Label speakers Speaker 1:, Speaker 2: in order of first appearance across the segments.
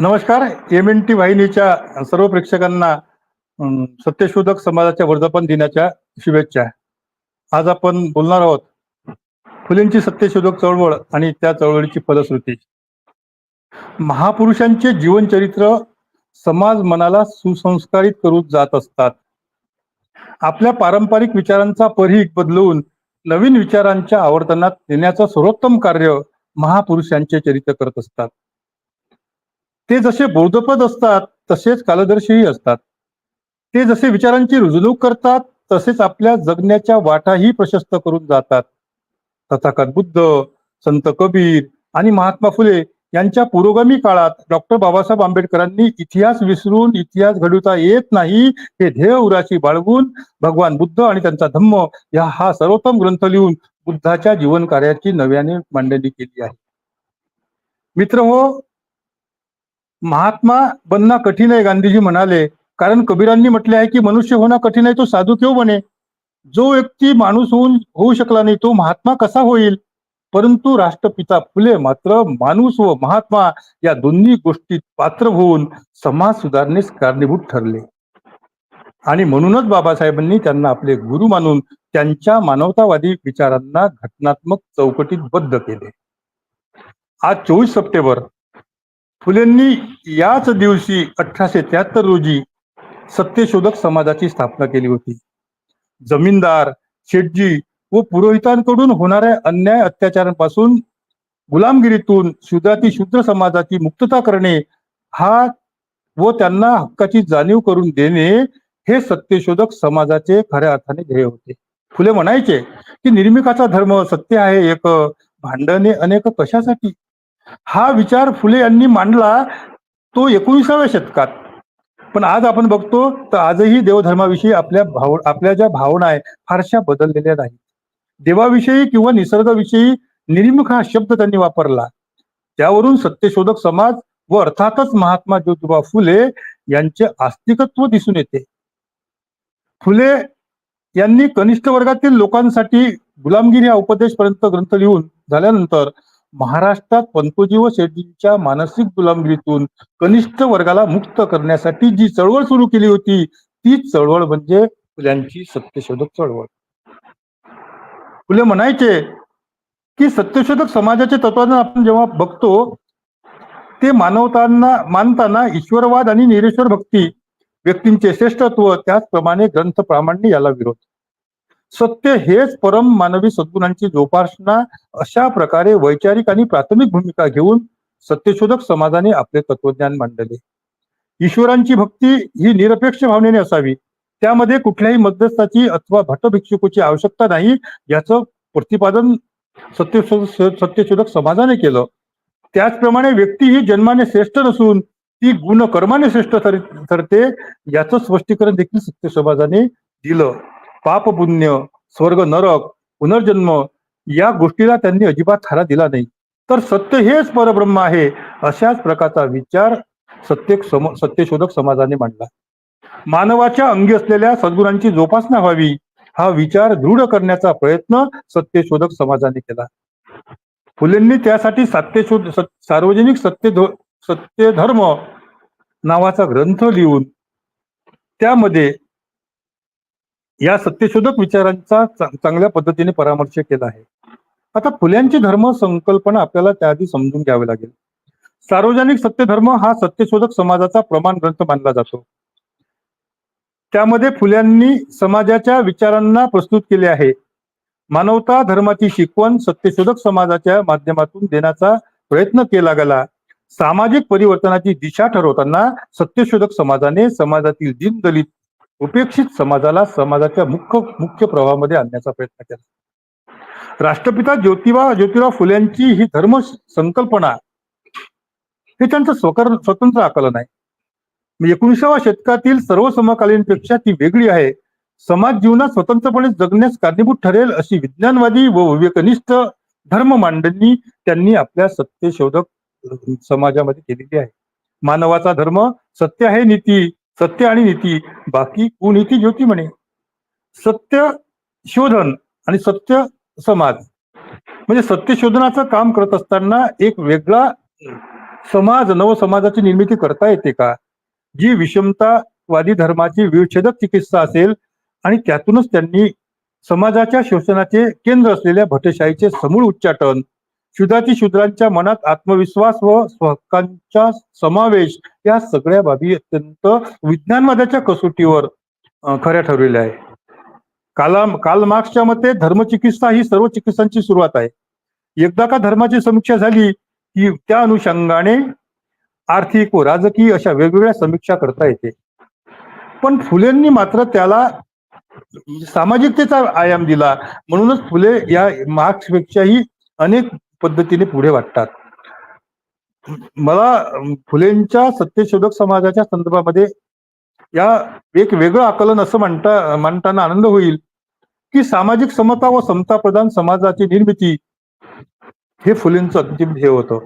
Speaker 1: नमस्कार M N T वाहिनीच्या सर्व प्रेक्षकांना सत्यशोधक समाजाच्या वर्धापन दिनाच्या शुभेच्छा. आज आपण बोलणार आहोत फुलेंची सत्यशोधक चळवळ आणि त्या चळवळीची फलश्रुती. महापुरुषांचे जीवनचरित्र समाज मनाला सुसंस्कारित करून जात असतात. आपल्या पारंपरिक विचारांचा परीघ बदलून नवीन विचारांच्या आवर्तनात नेण्याचं सर्वोत्तम कार्य महापुरुषांचे चरित्र करत असतात. ते जसे बौद्धपद असतात तसेच कालदर्शीही असतात. ते जसे विचारांची रुजणूक करतात तसेच आपल्या जगण्याच्या वाटाही प्रशस्त करून जातात. तथाकथ बुद्ध संत कबीर आणि महात्मा फुले यांच्या पुरोगामी काळात डॉक्टर बाबासाहेब आंबेडकरांनी इतिहास विसरून इतिहास घडवता येत नाही हे ध्येय उराशी बाळगून भगवान बुद्ध आणि त्यांचा धम्म या हा सर्वोत्तम ग्रंथ लिहून बुद्धाच्या जीवन कार्याची नव्याने मांडणी केली आहे. मित्र हो महात्मा बनना कठीण आहे गांधीजी म्हणाले. कारण कबीरांनी म्हटले आहे की मनुष्य होणं कठीण आहे तो साधू केव बने? जो व्यक्ती माणूस होऊन होऊ शकला नाही तो महात्मा कसा होईल? परंतु राष्ट्रपिता फुले मात्र माणूस व महात्मा या दोन्ही गोष्टीत पात्र होऊन समाज सुधारणेस कारणीभूत ठरले. आणि म्हणूनच बाबासाहेबांनी त्यांना आपले गुरु मानून त्यांच्या मानवतावादी विचारांना घटनात्मक चौकटीत बद्ध केले. आज चोवीस सप्टेंबर फुलेंनी याच दिवशी अठराशे त्र्याहत्तर रोजी सत्यशोधक समाजाची स्थापना केली होती. जमीनदार शेटजी व पुरोहितांकडून होणाऱ्या अन्याय अत्याचारांपासून गुलामगिरीतून शूद्राती शूद्र समाजाची मुक्तता करणे हा व त्यांना हक्काची जाणीव करून देणे हे सत्यशोधक समाजाचे खऱ्या अर्थाने ध्येय होते. फुले म्हणायचे की निर्मिकाचा धर्म सत्य आहे एक भांडणे अनेक कशासाठी? हा विचार फुले यांनी मांडला तो एकोणीसाव्या शतकात. पण आज आपण बघतो तर आजही देवधर्माविषयी आपल्या भाव आपल्या ज्या भावना आहे फारशा बदललेल्या नाहीत. देवाविषयी किंवा निसर्गाविषयी निर्मुख हा शब्द त्यांनी वापरला. त्यावरून सत्यशोधक समाज व अर्थातच महात्मा ज्योतिबा फुले यांचे आस्तिकत्व दिसून येते. फुले यांनी कनिष्ठ वर्गातील लोकांसाठी गुलामगिरी हा उपदेशपर्यंत ग्रंथ लिहून झाल्यानंतर महाराष्ट्रात पंतोजी व शेट्टींच्या मानसिक गुलामगिरीतून कनिष्ठ वर्गाला मुक्त करण्यासाठी जी चळवळ सुरू केली होती ती चळवळ म्हणजे फुल्यांची सत्यशोधक चळवळ. फुले म्हणायचे की सत्यशोधक समाजाचे तत्वांना आपण जेव्हा बघतो ते मानवताना मानताना ईश्वरवाद आणि निरेश्वर भक्ती व्यक्तींचे श्रेष्ठत्व त्याचप्रमाणे ग्रंथ प्रामाण्य याला विरोध. सत्य हेच परम मानवी सद्गुणांची जोपासना अशा प्रकारे वैचारिक आणि प्राथमिक भूमिका घेऊन सत्यशोधक समाजाने आपले तत्वज्ञान मांडले. ईश्वरांची भक्ती ही निरपेक्ष भावनेने असावी. त्यामध्ये कुठल्याही मध्यस्थाची अथवा भट्टभिक्षुकाची आवश्यकता नाही याचं प्रतिपादन सत्यशोधक सत्यशोधक समाजाने केलं. त्याचप्रमाणे व्यक्ती ही जन्माने श्रेष्ठ नसून ती गुण कर्माने श्रेष्ठ ठरते याचं स्पष्टीकरण देखील सत्य समाजाने दिलं. पाप पुण्य स्वर्ग नरक पुनर्जन्म या गोष्टीला त्यांनी अजिबात थारा दिला नाही. तर सत्य हेच परब्रह्म आहे अशाच प्रकारचा विचार सत्य सम सत्यशोधक समाजाने मांडला. मानवाच्या अंगी असलेल्या सद्गुणांची जोपासना व्हावी हा विचार दृढ करण्याचा प्रयत्न सत्यशोधक समाजाने केला. फुलेंनी त्यासाठी सत्यशोध सत- सार्वजनिक सत्य सत्यधर्म नावाचा ग्रंथ लिहून त्यामध्ये या सत्यशोधक विचारांचा चांगल्या पद्धतीने परामर्श केला आहे. आता फुल्यांची धर्म संकल्पना आपल्याला त्याआधी समजून घ्यावी लागेल. सार्वजनिक सत्यधर्म हा सत्यशोधक समाजाचा प्रमाण ग्रंथ मानला जातो. त्यामध्ये फुल्यांनी समाजाच्या विचारांना प्रस्तुत केले आहे. मानवता धर्माची शिकवण सत्यशोधक समाजाच्या माध्यमातून देण्याचा प्रयत्न केला गेला. सामाजिक परिवर्तनाची दिशा ठरवताना सत्यशोधक समाजाने समाजातील दीनदलित उपेक्षित समाजाला समाजाच्या मुख्य मुख्य प्रवाहामध्ये आणण्याचा प्रयत्न केला. राष्ट्रपिता ज्योतिबा ज्योतिराव फुल्यांची ही धर्म संकल्पना हे त्यांचं स्वकर स्वतंत्र आकलन आहे. म्हणजे एकोणीसाव्या शतकातील सर्व समकालीनपेक्षा ती वेगळी आहे. समाज जीवनात स्वतंत्रपणे जगण्यास कारणीभूत ठरेल अशी विज्ञानवादी व विवेकनिष्ठ धर्म मांडणी त्यांनी आपल्या सत्यशोधक समाजामध्ये केलेली आहे. मानवाचा धर्म सत्य आहे नीती सत्य आणि नीती बाकी कुनीती ज्योती म्हणे. सत्य शोधन आणि सत्य समाज. म्हणजे सत्य शोधनाचं काम करत असताना एक वेगळा समाज नवसमाजाची निर्मिती करता येते का? जी विषमतावादी धर्माची विच्छेदक चिकित्सा असेल आणि त्यातूनच त्यांनी समाजाच्या शोषणाचे केंद्र असलेल्या भटशाहीचे समूळ उच्चाटन शुद्धाची शूद्रांच्या मनात आत्मविश्वास व हक्कांचा समावेश या सगळ्या बाबी अत्यंत विज्ञानवादाच्या कसोटीवर खऱ्या ठरलेल्या आहे कालाम काल मार्क्सच्या मते धर्मचिकित्सा ही सर्व चिकित्सांची सुरुवात आहे. एकदा का धर्माची समीक्षा झाली की त्या अनुषंगाने आर्थिक व राजकीय अशा वेगवेगळ्या समीक्षा करता येते. पण फुलेंनी मात्र त्याला म्हणजे सामाजिकतेचा आयाम दिला. म्हणूनच फुले या मार्क्सपेक्षाही अनेक पद्धतीने पुढे वाटतात. मला फुलेंच्या सत्यशोधक समाजाच्या संदर्भामध्ये या एक वेगळं आकलन असं म्हणता मांडताना आनंद होईल की सामाजिक समता व समता प्रधान समाजाची निर्मिती हे फुलेंचं अंतिम ध्येय होतं.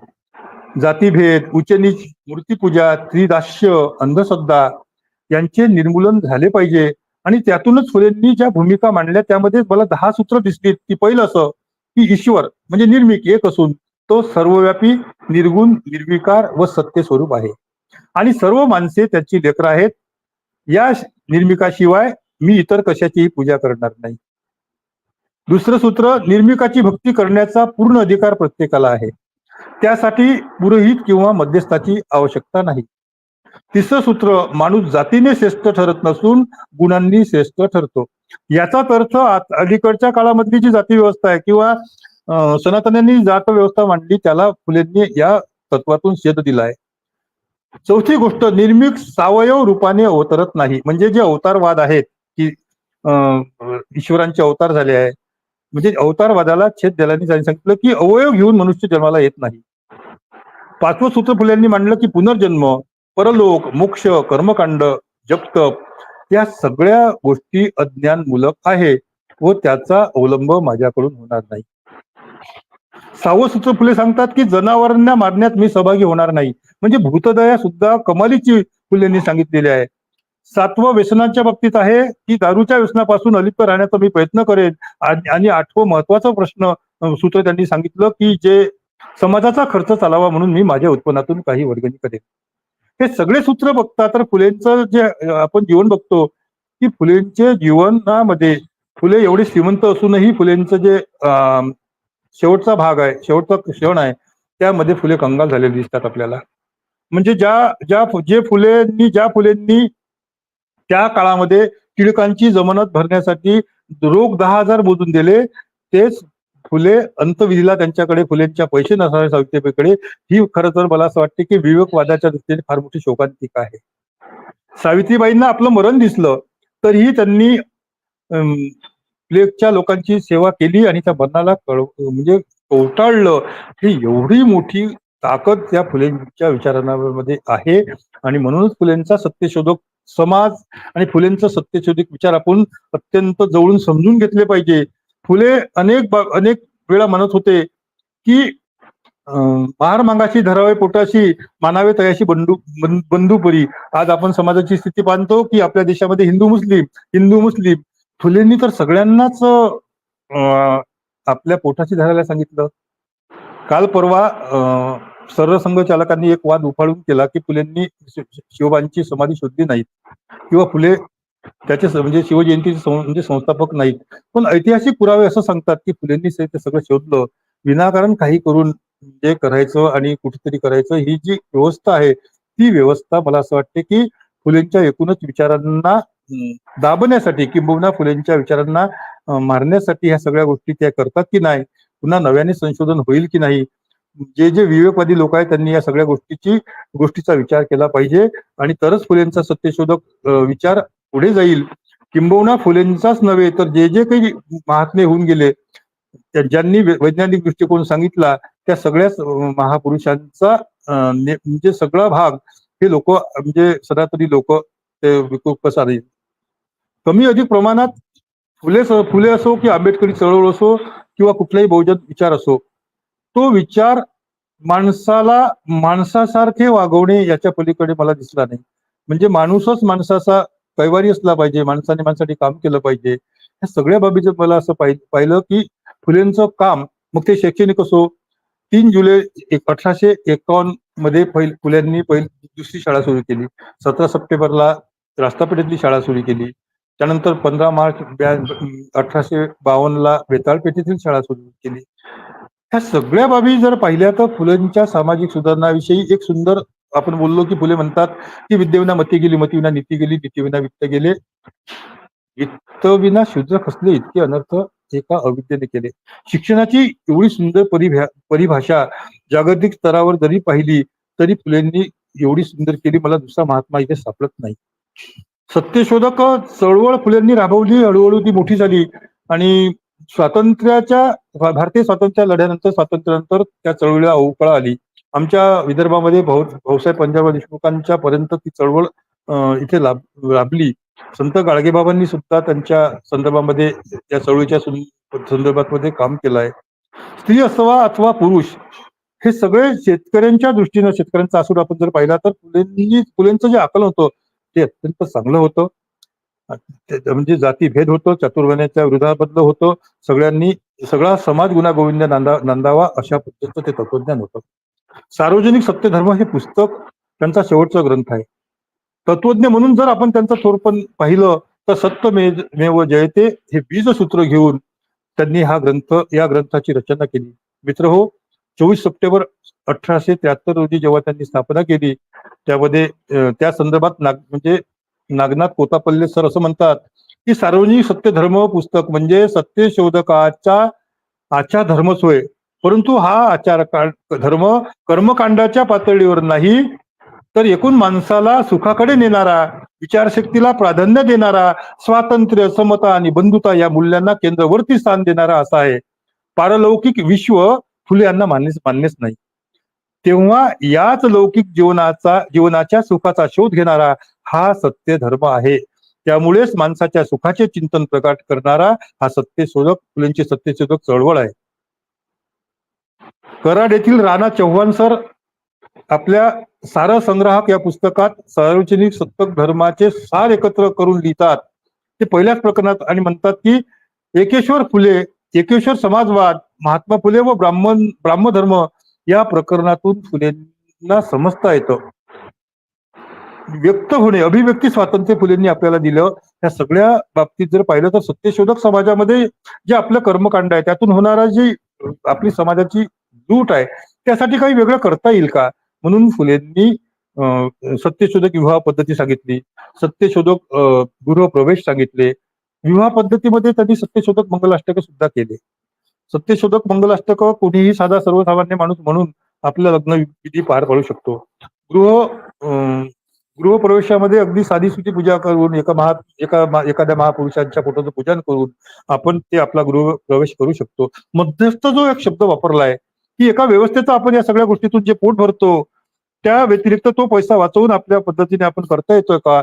Speaker 1: जातीभेद उच्चनीच मूर्तीपूजा त्रिदास्य अंधश्रद्धा यांचे निर्मूलन झाले पाहिजे आणि त्यातूनच फुलेंनी ज्या भूमिका मांडल्या त्यामध्ये मला दहा सूत्र दिसली ती पहिलं असं की ईश्वर म्हणजे निर्मिक एक असून तो सर्वव्यापी निर्गुण निर्विकार व सत्य स्वरूप आहे. आणि सर्व माणसे त्याची लेकरं आहेत. या निर्मिकाशिवाय मी इतर कशाचीही पूजा करणार नाही. दुसरं सूत्र निर्मिकाची भक्ती करण्याचा पूर्ण अधिकार प्रत्येकाला आहे. त्यासाठी पुरोहित किंवा मध्यस्थाची आवश्यकता नाही. तिसरं सूत्र माणूस जातीने श्रेष्ठ ठरत नसून गुणांनी श्रेष्ठ ठरतो. याचाच अर्थ अलीकडच्या काळामधली जी जाती व्यवस्था आहे किंवा सनातन्यांनी जात व्यवस्था मांडली त्याला फुलेंनी या तत्वातून शेत दिला आहे. चौथी गोष्ट निर्मिक सावयव रूपाने अवतरत नाही. म्हणजे जे अवतारवाद आहेत की अं, ईश्वरांचे अवतार झाले आहे म्हणजे अवतारवादाला छेद द्यायला सांगितलं की अवयव घेऊन मनुष्य जन्माला येत नाही. पाचवं सूत्र फुल्यांनी मांडलं की पुनर्जन्म परलोक मोक्ष कर्मकांड जपतप या सगळ्या गोष्टी अज्ञान मूलक आहे व त्याचा अवलंब माझ्याकडून होणार नाही. सहावं सूत्र फुले सांगतात की जनावरांना मारण्यात मी सहभागी होणार नाही. म्हणजे भूतदया सुद्धा कमालीची फुलेंनी सांगितलेली आहे. सातवं व्यसनाच्या बाबतीत आहे की दारूच्या व्यसनापासून अलिप्त राहण्याचा मी प्रयत्न करेन. आणि आणि आठवं महत्त्वाचा प्रश्न सूत्र त्यांनी सांगितलं की जे समाजाचा खर्च चालावा म्हणून मी माझ्या उत्पन्नातून काही वर्गणी करेन. हे सगळे सूत्र बघता तर फुलेंचं जे आपण जीवन बघतो की फुलेंच्या जीवनामध्ये फुले एवढे श्रीमंत असूनही फुलेंचं जे शेवटचा भाग आहे शेवटचा क्षण आहे त्यामध्ये फुले कंगाल झालेले दिसतात आपल्याला. म्हणजे ज्या ज्या जे फुलेंनी ज्या फुलेंनी त्या काळामध्ये टिळकांची जमानत भरण्यासाठी रोख दहा हजार मोजून दिले तेच फुले अंतविधीला त्यांच्याकडे फुलेंच्या पैसे नसणाऱ्या सावित्रीबाईकडे. ही खरं तर मला असं वाटते की विवेकवादाच्या दृष्टीने फार मोठी शोकांतिका आहे. सावित्रीबाईंना आपलं मरण दिसलं तरीही त्यांनी प्लेगच्या लोकांची सेवा केली आणि त्या मरणाला कळ म्हणजे कवटाळलं. ही एवढी मोठी ताकद त्या फुलेंच्या विचारांमध्ये आहे. आणि म्हणूनच फुलेंचा सत्यशोधक समाज आणि फुलेंचा सत्यशोधक विचार आपण अत्यंत जवळून समजून घेतले पाहिजे. फुले अनेक बा- अनेक वेळा म्हणत होते की भार मागाशी धरावे पोटाशी मानावे तयाशी बंडू बं- बंधुपरी आज आपण समाजाची स्थिती पाहतो की आपल्या देशामध्ये हिंदू मुस्लिम हिंदू मुस्लिम फुलेंनी तर सगळ्यांनाच आपल्या पोटाशी धरायला सांगितलं. काल परवा अं, सरसंघ चालकांनी एक वाद उफाळून केला की फुलेंनी शिवबांची समाधी शोधली नाही किंवा फुले त्याचे म्हणजे शिवजयंतीचे म्हणजे संस्थापक नाहीत. पण ऐतिहासिक पुरावे असं सांगतात की फुलेंनी ते सगळं शोधलं. विनाकारण काही करून जे करायचं आणि कुठेतरी करायचं ही जी व्यवस्था आहे ती व्यवस्था मला असं वाटते की फुलेंच्या एकूणच विचारांना दाबण्यासाठी किंबहुना फुलेंच्या विचारांना मारण्यासाठी ह्या सगळ्या गोष्टी त्या करतात की नाही पुन्हा नव्याने संशोधन होईल की नाही जे जे विवेकवादी लोक आहेत त्यांनी या सगळ्या गोष्टीची गोष्टीचा विचार केला पाहिजे आणि तरच फुलेंचा सत्यशोधक विचार पुढे जाईल. किंबहुना फुलेंचाच नव्हे तर जे जे काही महात्मे होऊन गेले ज्यांनी वैज्ञानिक दृष्टिकोन सांगितला त्या सगळ्याच महापुरुषांचा म्हणजे सगळा भाग हे लोक म्हणजे सरासरी लोक ते कमी अधिक प्रमाणात फुले फुले असो की आंबेडकरी चळवळ असो किंवा कुठलाही बहुजन विचार असो तो विचार माणसाला माणसासारखे वागवणे याच्या पलीकडे मला दिसला नाही. म्हणजे माणूसच माणसाचा कैवारी असला पाहिजे माणसाने माणसाठी काम केलं पाहिजे. या सगळ्या बाबीचं मला असं पाहिलं की फुलेंचं काम मग ते शैक्षणिक असो. तीन जुलै एक अठराशे एकावन्नमध्ये पहिल फुल्यांनी पहिली दुसरी शाळा सुरू केली. सतरा सप्टेंबरला रास्तापेठेतली शाळा सुरू केली. त्यानंतर पंधरा मार्च अठराशे बावन्नला बेताळपेठेतील शाळा सुरू केली. ह्या सगळ्या बाबी जर पाहिल्या तर फुलेंच्या सामाजिक सुधारणाविषयी एक सुंदर आपण बोललो की फुले म्हणतात की विद्येविना मती गेली मतीविना नीती गेली नीतीविना वित्त गेले. वित्तविना शुद्ध खसले इतके अनर्थ एका अविद्येने केले. शिक्षणाची एवढी सुंदर परिभा परिभाषा जागतिक स्तरावर जरी पाहिली तरी फुलेंनी एवढी सुंदर केली मला दुसरा महात्मा इथे सापडत नाही. सत्यशोधक चळवळ फुलेंनी राबवली हळूहळू ती मोठी झाली आणि स्वातंत्र्याच्या भारतीय स्वातंत्र्य लढ्यानंतर स्वातंत्र्यानंतर त्या चळवळीला अवकळा आली. आमच्या विदर्भामध्ये भाऊ भाऊसाहेब पंजाबराव देशमुखांच्या पर्यंत ती चळवळ इथे लाभ लाभली. संत गाडगेबाबांनी सुद्धा त्यांच्या संदर्भामध्ये या चळवळीच्या संदर्भात मध्ये काम केलं आहे स्त्री असवा अथवा पुरुष हे सगळे शेतकऱ्यांच्या दृष्टीनं शेतकऱ्यांचा आसूड आपण जर पाहिला तर फुलेंनी फुलेंचं जे आकलन होतं ते अत्यंत चांगलं होतं. म्हणजे जातीभेद होतो चातुर्वण्याच्या विरोधाबद्दल होतं. सगळ्यांनी सगळा समाज गुन्हा गोविंद नांदा नांदावा अशा पद्धतीचं ते तत्वज्ञान होतं. सार्वजनिक सत्यधर्म हे पुस्तक त्यांचा शेवटचा ग्रंथ आहे. तत्वज्ञ म्हणून जर आपण त्यांचं थोरपण पाहिलं तर सत्यमेव मेव जयते हे बीजसूत्र घेऊन त्यांनी हा ग्रंथ या ग्रंथाची रचना केली. मित्र हो चोवीस सप्टेंबर अठराशे त्र्याहत्तर रोजी जेव्हा त्यांनी स्थापना केली त्यामध्ये त्या संदर्भात नाग म्हणजे नागनाथ कोतापल्ले सर असं म्हणतात की सार्वजनिक सत्यधर्म पुस्तक म्हणजे सत्यशोधकाच्या आचा आचार धर्मच होय परंतु हा आचार धर्म कर्मकांडाच्या पातळीवर नाही तर एकूण माणसाला सुखाकडे नेणारा विचारशक्तीला प्राधान्य देणारा स्वातंत्र्य समता आणि बंधुता या मूल्यांना केंद्रवर्ती स्थान देणारा असा आहे. पारलौकिक विश्व फुले यांना मान्यच मान्यच नाही. तेव्हा याच लौकिक जीवनाचा जीवनाच्या सुखाचा शोध घेणारा हा सत्य धर्म आहे. त्यामुळेच माणसाच्या सुखाचे चिंतन प्रकट करणारा हा सत्यशोधक फुलेंची सत्यशोधक चळवळ आहे. कराड येथील राणा चव्हाण सर आपल्या सार संग्राहक या पुस्तकात सार्वजनिक सत्तक धर्माचे सार एकत्र करून लिहितात. ते पहिल्याच प्रकरणात आणि म्हणतात की एकेश्वर फुले एकेश्वर समाजवाद महात्मा फुले व ब्राह्मण ब्राह्मधर्म या प्रकरणातून फुलेंना समजता येतं. व्यक्त होणे अभिव्यक्ती स्वातंत्र्य फुलेंनी आपल्याला दिलं या सगळ्या बाबतीत जर पाहिलं तर सत्यशोधक समाजामध्ये जे आपलं कर्मकांड आहे त्यातून होणारा जी आपली समाजाची सूट आहे त्यासाठी काही वेगळं करता येईल का? म्हणून फुलेंनी सत्यशोधक विवाह पद्धती सांगितली सत्यशोधक गृहप्रवेश सांगितले विवाह पद्धतीमध्ये त्यांनी सत्यशोधक मंगलाष्टक सुद्धा केले. सत्यशोधक मंगलाष्टक कोणीही साधा सर्वसामान्य माणूस म्हणून आपलं लग्न विधी पार पाडू शकतो. गृह गृहप्रवेशामध्ये अगदी साधी सुधी पूजा करून एका महा एका एखाद्या महापुरुषांच्या फोटोचं पूजन करून आपण ते आपला गृह प्रवेश करू शकतो. मध्यस्थ जो एक शब्द वापरलाय की एका व्यवस्थेचा आपण या सगळ्या गोष्टीतून जे पोट भरतो त्या व्यतिरिक्त तो पैसा वाचवून आपल्या पद्धतीने आपण करता येतोय का?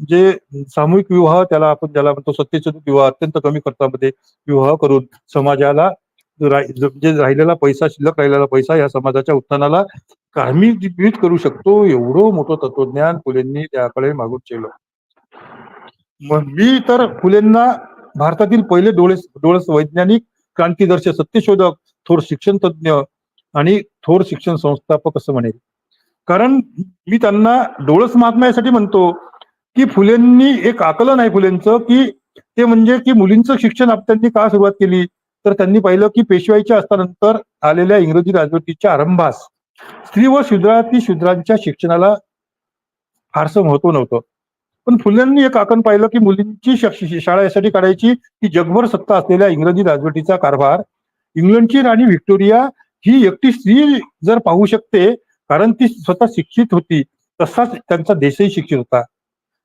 Speaker 1: जे सामूहिक विवाह त्याला आपण ज्याला म्हणतो सत्यशोधक विवाह अत्यंत कमी खर्चामध्ये विवाह करून समाजाला जे राहिलेला पैसा शिल्लक राहिलेला पैसा या समाजाच्या उत्थानाला कारणीभूत करू शकतो एवढं मोठं तत्वज्ञान फुलेंनी त्याकडे मागून केलं. मग मी तर फुलेंना भारतातील पहिले डोळे डोळस वैज्ञानिक क्रांतीदर्श सत्यशोधक थोर शिक्षण तज्ज्ञ आणि थोर शिक्षण संस्थापक असं म्हणेल. कारण मी त्यांना डोळस महात्मा यासाठी म्हणतो की फुलेंनी एक आकलन आहे फुलेंचं की ते म्हणजे की मुलींचं शिक्षण आपत्यांनी का सुरुवात केली? तर त्यांनी पाहिलं की पेशवाईच्या असतानंतर आलेल्या इंग्रजी राजवटीच्या आरंभास स्त्री व शूद्रातील शूद्रांच्या शिक्षणाला फारसं महत्त्व नव्हतं. पण फुलेंनी एक आकलन पाहिलं की मुलींची शाळा यासाठी काढायची की जगभर सत्ता असलेल्या इंग्रजी राजवटीचा कारभार इंग्लंडची राणी व्हिक्टोरिया ही एकटी स्त्री जर पाहू शकते कारण ती स्वतः शिक्षित होती तसाच त्यांचा देशही शिक्षित होता.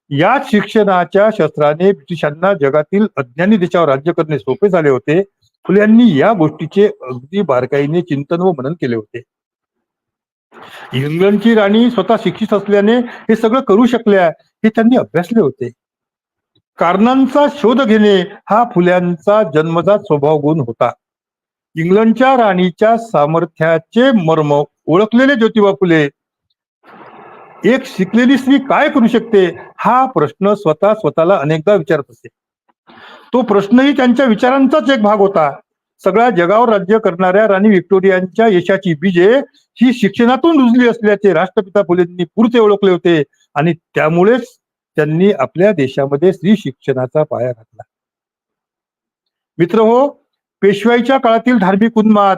Speaker 1: याच शिक्षणाच्या शस्त्राने ब्रिटिशांना जगातील अज्ञानी देशावर राज्य करणे सोपे झाले होते. फुल्यांनी या गोष्टीचे अगदी बारकाईने चिंतन व मनन केले होते. इंग्लंडची राणी स्वतः शिक्षित असल्याने हे सगळं करू शकल्या हे त्यांनी अभ्यासले होते. कारणांचा शोध घेणे हा फुल्यांचा जन्मजात स्वभाव गुण होता. इंग्लंडच्या राणीच्या सामर्थ्याचे मर्म ओळखलेले ज्योतिबा फुले. एक शिकलेली स्त्री काय करू शकते? हा प्रश्न स्वतः स्वतःला अनेकदा विचारत असे तो प्रश्नही त्यांच्या विचारांचाच एक भाग होता. सगळ्या जगावर राज्य करणाऱ्या राणी व्हिक्टोरियांच्या यशाची बीजे ही शिक्षणातून रुजली असल्याचे राष्ट्रपिता फुलेंनी पुरते ओळखले होते आणि त्यामुळेच त्यांनी आपल्या देशामध्ये स्त्री शिक्षणाचा पाया घातला. मित्र हो पेशवाईच्या काळातील धार्मिक उन्माद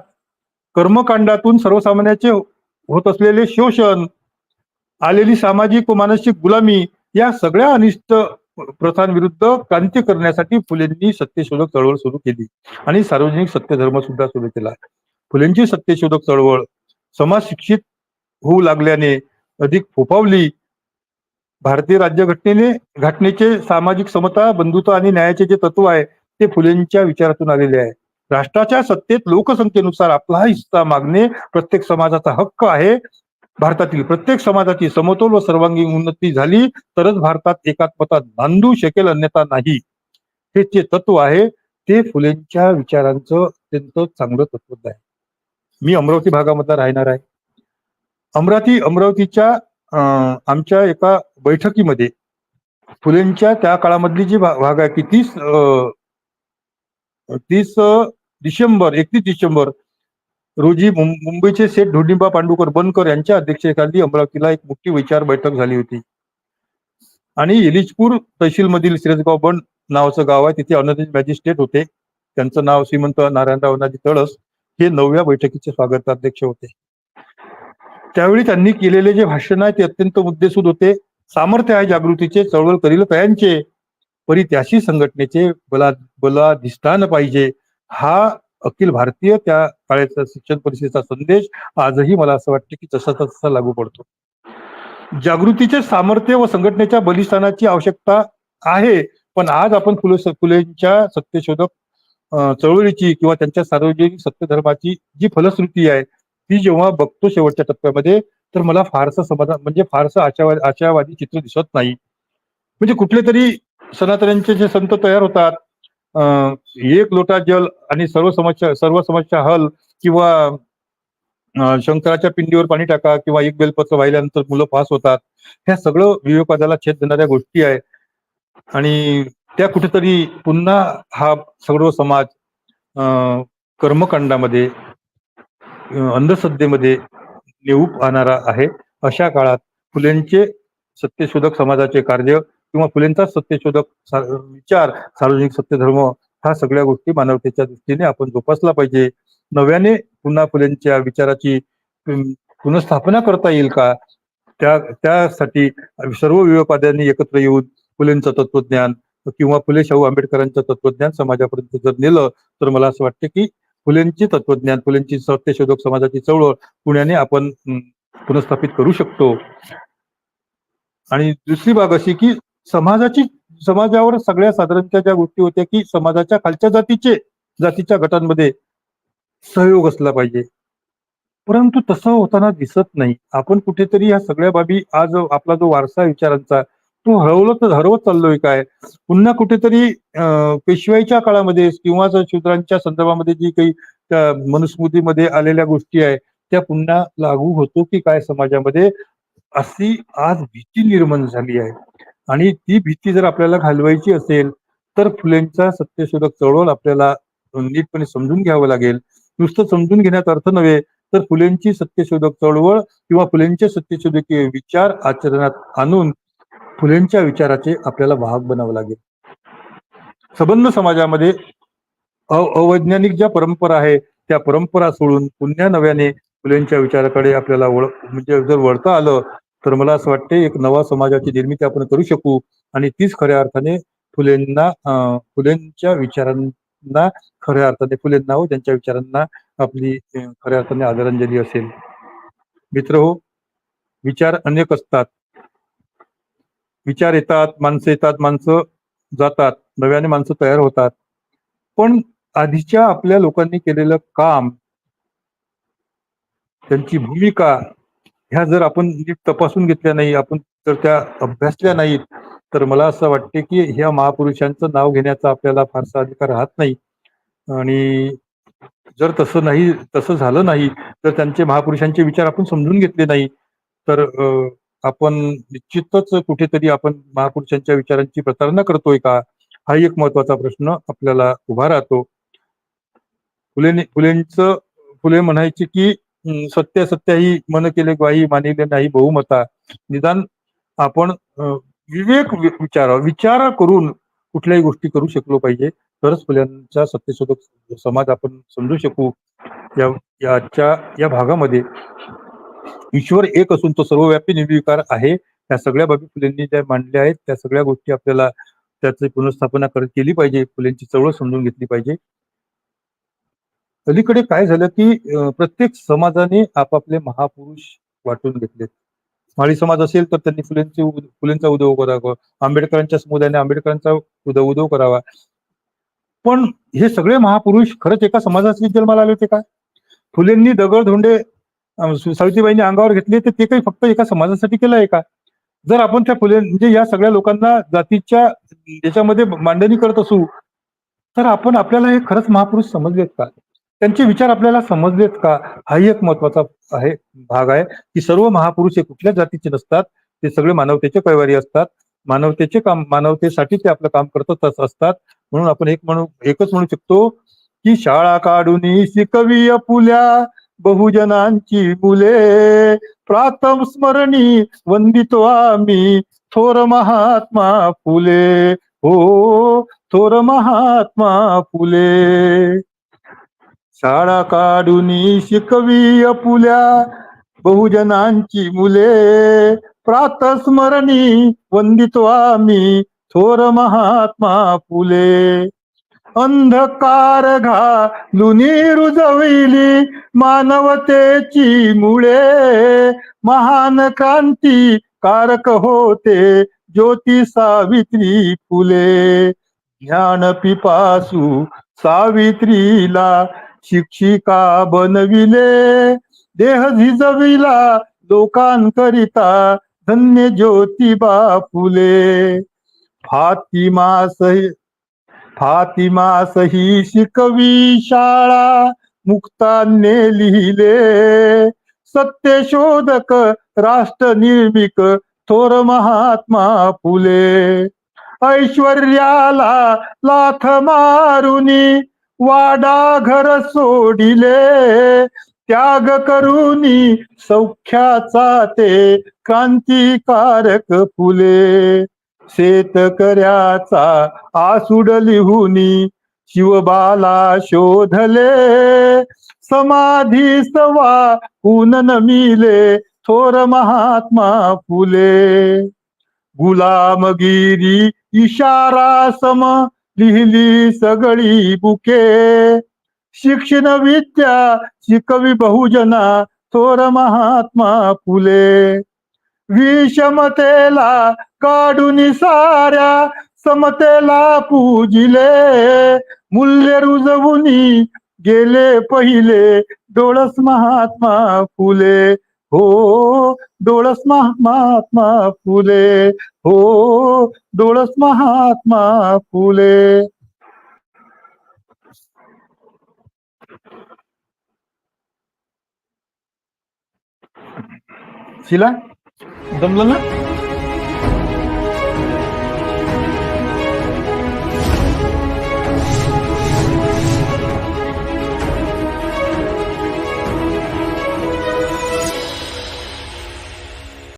Speaker 1: कर्मकांडातून सर्वसामान्याचे होत असलेले शोषण आलेली सामाजिक व मानसिक गुलामी या सगळ्या अनिष्ट प्रथांविरुद्ध क्रांती करण्यासाठी फुलेंनी सत्यशोधक चळवळ सुरू केली आणि सार्वजनिक सत्यधर्म सुद्धा सुरू केला. फुलेंची सत्यशोधक चळवळ समाज शिक्षित होऊ लागल्याने अधिक फोपावली भारतीय राज्यघटनेने घटनेचे सामाजिक समता बंधुता आणि न्यायाचे जे तत्व आहे ते फुलेंच्या विचारातून आलेले आहे. राष्ट्राच्या सत्तेत लोकसंख्येनुसार आपला हिस्सा मागणे प्रत्येक समाजाचा हक्क आहे. भारतातील प्रत्येक समाजाची समतोल व सर्वांगीण उन्नती झाली तरच भारतात एकात्मता नांदू शकेल अन्यथा नाही. हे जे तत्व आहे ते फुलेंच्या विचारांचं अत्यंत चांगलं तत्व आहे. मी अमरावती भागामधला राहणार आहे. अमरावती अमरावतीच्या आमच्या एका बैठकीमध्ये फुलेंच्या त्या काळामधली जी भाग आहे की तीस तीस डिसेंबर एकतीस डिसेंबर रोजी मुंबईचे सेठ धोंडिंबा पांडुकर बनकर यांच्या अध्यक्षतेखाली अमरावतीला एक मोठी विचार बैठक झाली होती. आणि इलिजपूर तहसीलमधील सिरजगाव सिरसगाव बंड नावाचं गाव आहे तिथे ऑनरेबल मॅजिस्ट्रेट होते. त्यांचं नाव श्रीमंत नारायणराव अनाजी तळस हे नवव्या बैठकीचे स्वागताध्यक्ष होते. त्यावेळी त्यांनी केलेले जे भाषण आहे ते अत्यंत मुद्देसूद होते. सामर्थ्य आहे जागृतीचे चळवळ करील कयांचे परी त्याशी संघटनेचे बला बलाधिष्ठान पाहिजे. हा अखिल भारतीय त्या काळाचा शिक्षण परिषदेचा संदेश आजही मला असं वाटतं की तसा तसा लागू पडतो. जागृतीचे सामर्थ्य व संघटनेच्या बलिस्थानाची आवश्यकता आहे पण आज आपण फुले फुलेंच्या सत्यशोधक चळवळीची किंवा त्यांच्या सार्वजनिक सत्यधर्माची जी फलश्रुती आहे ती जेव्हा बघतो शेवटच्या टप्प्यामध्ये तर मला फारसं समाधान म्हणजे फारसं आशावादी आशावादी चित्र दिसत नाही. म्हणजे कुठले तरी सनातन्यांचे जे संत तयार होतात एक लोटा जल आणि सर्व समस्या सर्व समस्या हल किंवा शंकराच्या पिंडीवर पाणी टाका किंवा एक बेलपत्र वाहिल्यानंतर मुलं पास होतात. ह्या सगळं विवेकवादाला छेद देणाऱ्या गोष्टी आहे आणि त्या कुठेतरी पुन्हा हा सर्व समाज कर्मकांडामध्ये अंधश्रद्धेमध्ये नेऊ आणणारा आहे. अशा काळात फुलेंचे सत्यशोधक समाजाचे कार्य किंवा फुलेंचा सत्यशोधक सा- विचार सार्वजनिक सत्यधर्म ह्या सगळ्या गोष्टी मानवतेच्या दृष्टीने आपण जोपासला पाहिजे. नव्याने पुन्हा फुलेंच्या विचाराची पुनर्स्थापना करता येईल का? त्या त्यासाठी सर्व विवेकवाद्यांनी एकत्र येऊन फुलेंचं तत्वज्ञान किंवा फुले शाहू आंबेडकरांचं तत्वज्ञान समाजापर्यंत जर नेलं तर मला असं वाटतं की फुलेंची तत्वज्ञान फुलेंची सत्यशोधक समाजाची चळवळ पुण्याने आपण पुनर्स्थापित करू शकतो. आणि दुसरी बाब अशी की समाजाची समाजावर सगळ्या साधारणच्या ज्या गोष्टी होत्या की समाजाच्या खालच्या जातीचे जातीच्या गटांमध्ये सहयोग असला पाहिजे. परंतु तसं होताना दिसत नाही. आपण कुठेतरी ह्या सगळ्या बाबी आज आपला जो वारसा विचारांचा तो हरवलं तर हरवत चाललोय काय? पुन्हा कुठेतरी पेशवाईच्या काळामध्ये किंवा शूद्रांच्या संदर्भामध्ये जी काही त्या मनुस्मृतीमध्ये आलेल्या गोष्टी आहे त्या पुन्हा लागू होतो की काय समाजामध्ये? अशी आज भीती निर्माण झाली आहे. आणि ती भीती जर आपल्याला घालवायची असेल तर फुलेंचा सत्यशोधक चळवळ आपल्याला नीटपणे समजून घ्यावं लागेल. नुसतं समजून घेण्यात अर्थ नव्हे तर फुलेंची सत्यशोधक चळवळ किंवा फुलेंचे सत्यशोधकीय विचार आचरणात आणून फुलेंच्या विचाराचे आपल्याला वाहक बनावं लागेल. सबंध समाजामध्ये अवैज्ञानिक ज्या परंपरा आहे त्या परंपरा सोडून पुन्हा नव्याने फुलेंच्या विचाराकडे आपल्याला वळ म्हणजे जर वळता आलं तर मला असं वाटते एक नवा समाजाची निर्मिती आपण करू शकू आणि तीच खऱ्या अर्थाने फुलेंना फुलेंच्या विचारांना खऱ्या अर्थाने फुलेंना हो त्यांच्या विचारांना आपली खऱ्या अर्थाने आदरांजली असेल. मित्र हो विचार अनेक असतात. विचार येतात माणसं येतात माणसं जातात नव्याने माणसं तयार होतात. पण आधीच्या आपल्या लोकांनी केलेलं काम त्यांची भूमिका ह्या जर आपण म्हणजे तपासून घेतल्या नाही आपण जर त्या अभ्यासल्या नाहीत तर मला असं वाटते की ह्या महापुरुषांचं नाव घेण्याचा आपल्याला फारसा अधिकार राहत नाही. आणि जर तसं नाही तसं झालं नाही तर त्यांचे महापुरुषांचे विचार आपण समजून घेतले नाही तर आपण निश्चितच कुठेतरी आपण महापुरुषांच्या विचारांची प्रतारणा करतोय का? हा एक महत्त्वाचा प्रश्न आपल्याला उभा राहतो. फुले फुलेंचं फुले म्हणायचे की सत्य सत्य ही मन केले ग्वाही मानिले नाही बहुमता. निदान आपण विवेक विचार विचार करून कुठल्याही गोष्टी करू शकलो पाहिजे. तरच फुल्यांचा सत्यशोधक समाज आपण समजू शकू. या याच्या या भागामध्ये ईश्वर एक असून तो सर्वव्यापी निर्विकार आहे. त्या सगळ्या बाबी फुलेंनी ज्या मांडल्या आहेत त्या सगळ्या गोष्टी आपल्याला त्याची पुनर्स्थापना केली पाहिजे. फुलेंची चळवळ समजून घेतली पाहिजे. अलीकडे काय झालं की प्रत्येक समाजाने आपापले महापुरुष वाटून घेतले माळी समाज असेल तर त्यांनी फुलेंचे फुलेंचा उदय करावा. आंबेडकरांच्या समुदायाने आंबेडकरांचा उदय उदय करावा. पण हे सगळे महापुरुष खरंच एका समाजाचे जन्माला आले होते का? फुलेंनी दगड धोंडे सावित्रीबाईंनी अंगावर घेतले तर ते काही फक्त एका समाजासाठी केलं आहे का? जर आपण त्या फुले म्हणजे या सगळ्या लोकांना जातीच्या याच्यामध्ये मांडणी करत असू तर आपण आपल्याला हे खरंच महापुरुष समजलेत का? त्यांचे विचार आपल्याला समजलेत का? हाही एक महत्त्वाचा आहे भाग आहे की सर्व महापुरुष हे कुठल्या जातीचे नसतात? ते सगळे मानवतेचे कैवारी असतात. मानवतेचे काम मानवतेसाठी ते आपलं काम करतच असतात. म्हणून आपण एक म्हणू एकच म्हणू शकतो की शाळा काढून शिकवी अपुल्या बहुजनांची मुले. प्राथम स्मरणी वंदितो आम्ही थोर महात्मा फुले. हो थोर महात्मा फुले. शाळा काढून शिकवी अपुल्या बहुजनांची मुले. प्रातस्मरणी वंदितो आम्ही. थोर महात्मा फुले. अंधकार घालून रुजविली मानवतेची मुळे. महान क्रांती कारक होते ज्योती सावित्री फुले. ज्ञान पिपासू सावित्रीला शिक्षिका बनविले. देह झिजविला लोकांकरिता धन्य ज्योतिबा फुले. फातिमा सही फातिमा सही शिकवी शाळा मुक्ताने लिहिले. सत्यशोधक राष्ट्र निर्मिक थोर महात्मा फुले. ऐश्वर्याला लाथ मारुनी वाडा घर सोडिले त्याग करूनी सौख्याचा ते क्रांतिकारक फुले. शेतकऱ्याचा आसूड लिहुनी शिवबाला शोधले समाधी सवा ऊन मिले थोर महात्मा फुले. गुलामगिरी इशारा सम लिहिली सगळी बुके. शिक्षण विद्या शिकवी बहुजना थोर महात्मा फुले. विषमतेला काढून साऱ्या समतेला पूजिले. मूल्य रुजवुनी गेले पहिले डोळस महात्मा फुले. हो डोळस महात्मा फुले. हो डोळस महात्मा फुले. शिला जमलं ना?